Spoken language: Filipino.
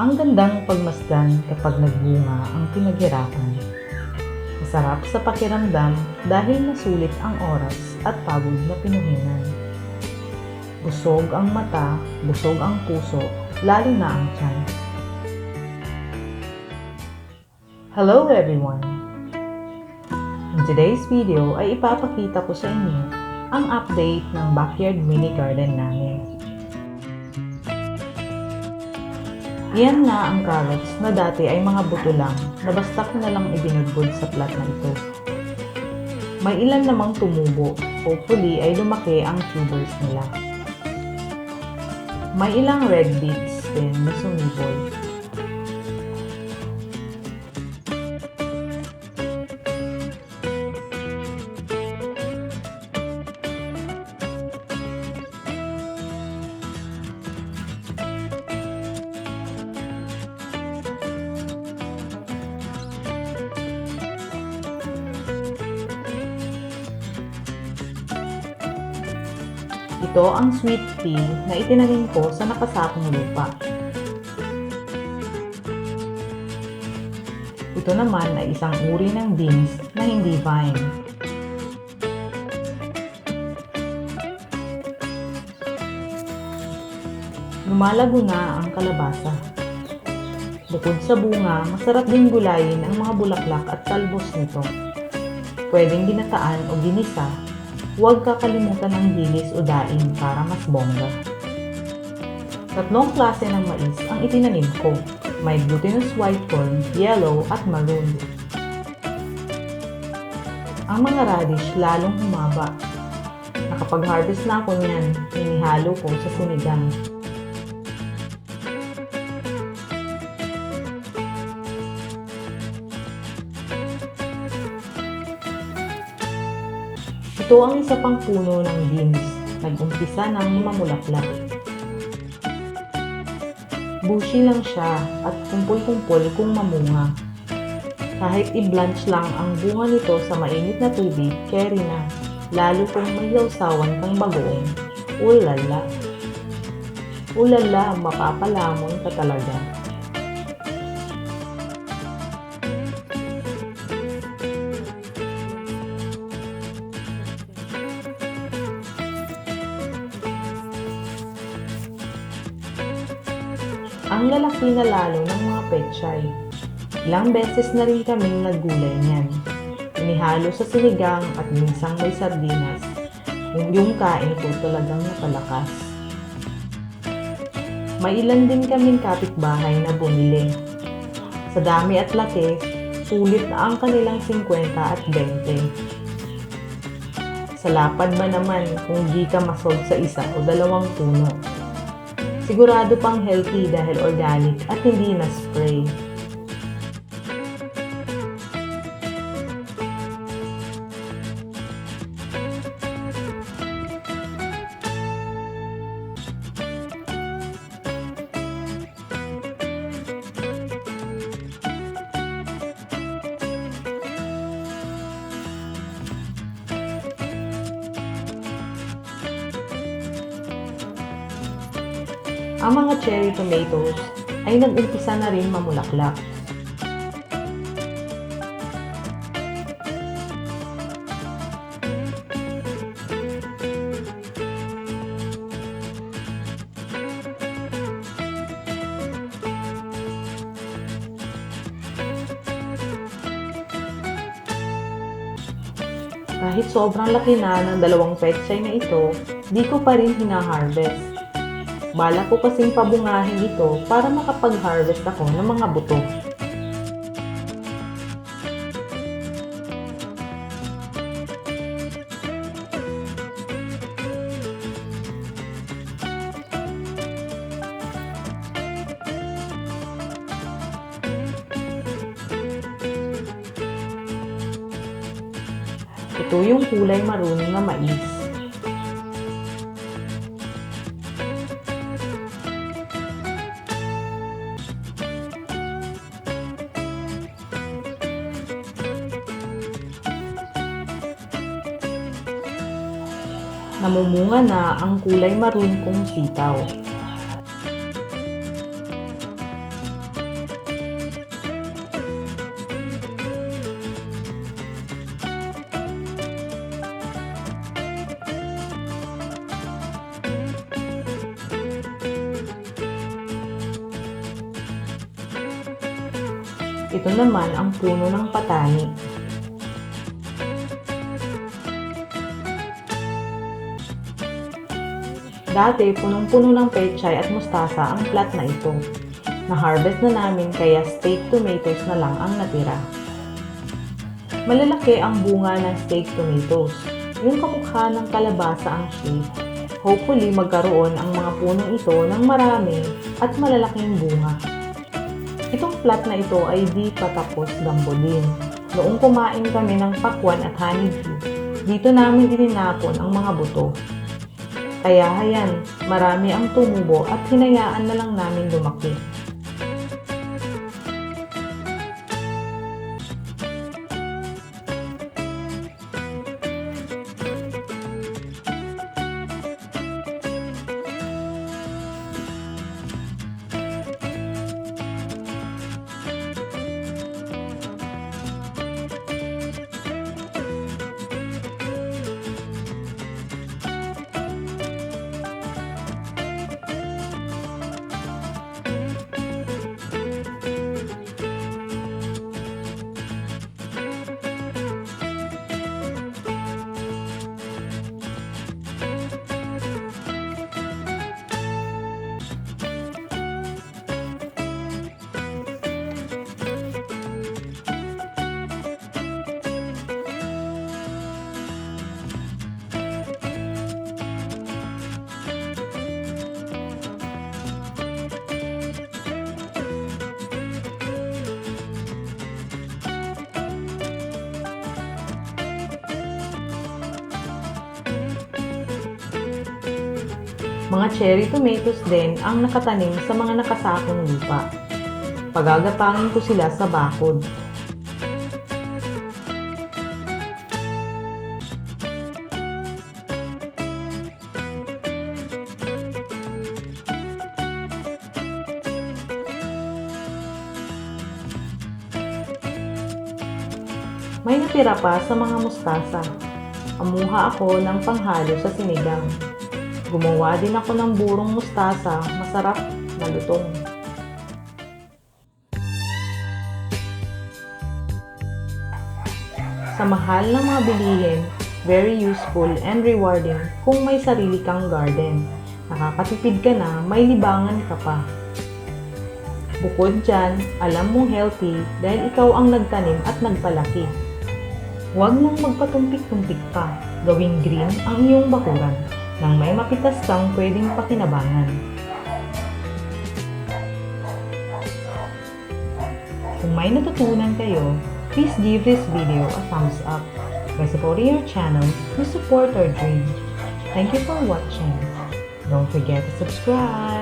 Ang gandang pagmasdan kapag nagbunga ang pinaghirapan. Masarap sa pakiramdam dahil nasulit ang oras at pagod na pinuhinan. Busog ang mata, busog ang puso, lalo na ang tiyan. Hello everyone! In today's video ay ipapakita ko sa inyo ang update ng backyard mini garden namin. Iyan na ang carrots na dati ay mga buto lang na basta ko na lang ibinudbod sa plat na ito. May ilan namang tumubo, hopefully ay lumaki ang tubers nila. May ilang red beets din na sumibol. Ito ang sweet pea na itinanim ko sa nakasakong lupa. Ito naman ay isang uri ng beans na hindi vine. Lumalago na ang kalabasa. Bukod sa bunga, masarap din gulayin ang mga bulaklak at talbos nito. Pwedeng ginataan o ginisa Huwag kakalimutan ng dilis o daing para mas bongga. Tatlong klase ng mais ang itinanim ko. May glutinous white corn, yellow at maroon. Ang mga radish lalong humaba. Nakapag-harvest na ako niyan, inihalo ko sa sinigang. Ito ang isa pang puno ng beans. Nag-umpisa ng mamulaklak. Bushy lang siya at kumpul-kumpul kung mamunga. Kahit i-blanch lang ang bunga nito sa mainit na tubig, carry na. Lalo kung may lawsawan kang bagoong. Ulala. Ulala, mapapalamon ka talaga. Ang lalaki na lalo ng mga pechay. Ilang beses na rin kaming naggulay niyan. Inihalo sa sinigang at minsang may sardinas. Kung yung kain ko talagang napalakas. May ilan din kaming kapitbahay na bumili. Sa dami at laki, sulit na ang kanilang 50 at 20. Sa lapad ba naman kung di ka masog sa isa o dalawang puno? Sigurado pang healthy dahil organic at hindi na spray. Ang mga cherry tomatoes ay nag-umpisa na rin mamulaklak. Kahit sobrang laki na ng dalawang pechay na ito, di ko pa rin hina-harvest. Bala ko kasing pabungahin ito para makapag-harvest ako ng mga buto. Ito yung kulay maroon na mais. namumunga na ang kulay maroon kong sitaw. Ito naman ang puno ng patani. Dati, punong-puno ng pechay at mustasa ang plat na ito. Na-harvest na namin kaya steak tomatoes na lang ang natira. Malalaki ang bunga ng steak tomatoes. Yung kamukha ng kalabasa ang shape. Hopefully, magkaroon ang mga punong ito ng marami at malalaking bunga. Itong plat na ito ay di patapos gambulin. Noong kumain kami ng pakwan at honeydew, dito namin ininapon ang mga buto. Kaya hayan, marami ang tumubo at hinayaan na lang namin lumaki. Mga cherry tomatoes din ang nakatanim sa mga nakasakong lupa. Pagagapangin ko sila sa bakod. May natira pa sa mga mustasa. Amuha ako ng panghalo sa sinigang. Gumawa din ako ng burong mustasa, masarap na lutong. Sa mahal ng mga bilihin, very useful and rewarding kung may sarili kang garden. Nakakatipid ka na, may libangan ka pa. Bukod dyan, alam mong healthy dahil ikaw ang nagtanim at nagpalaki. Huwag mong magpatumpik-tumpik pa. Gawing green ang iyong bakuran nang may mapitas kang pwedeng pakinabangan. Kung may natutunan kayo, please give this video a thumbs up. By supporting our channel, you support our dream. Thank you for watching. Don't forget to subscribe.